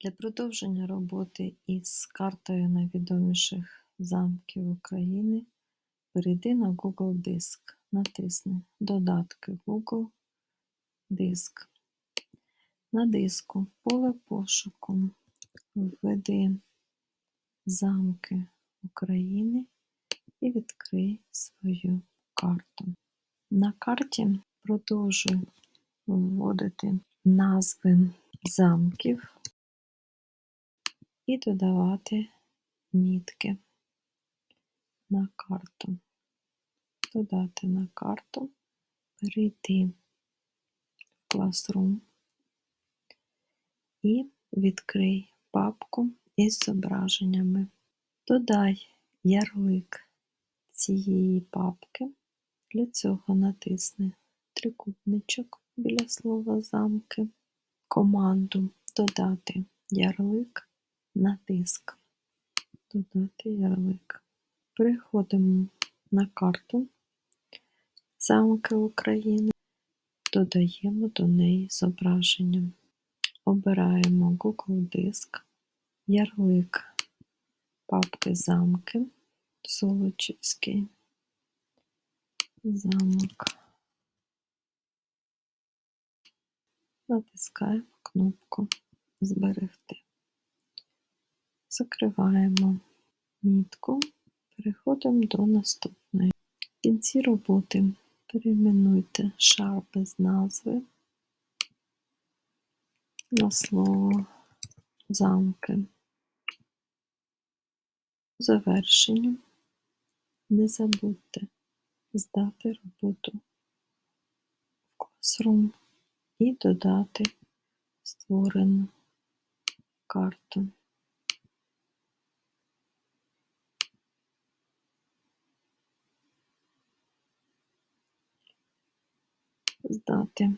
Для продовження роботи із картою найвідоміших замків України перейди на Google Диск, натисни Додатки Google Диск. На диску поле пошуку введи замки України і відкрий свою карту. На карті продовжуй вводити назви замків і додавати мітки на карту. Додати на карту, перейти в Classroom і відкрий папку із зображеннями. Додай ярлик цієї папки. Для цього натисни трикутничок біля слова замки, команду Додати ярлик на диск. Додати ярлик. Переходимо на карту Замки України, додаємо до неї зображення. Обираємо Google Диск, ярлик папки замки, Золочівський замок. Натискаємо кнопку Зберегти. Закриваємо мітку, переходимо до наступної. В кінці роботи перейменуйте шар без назви на слово замки. По завершенню не забудьте здати роботу в Classroom і додати створену карту. Здати.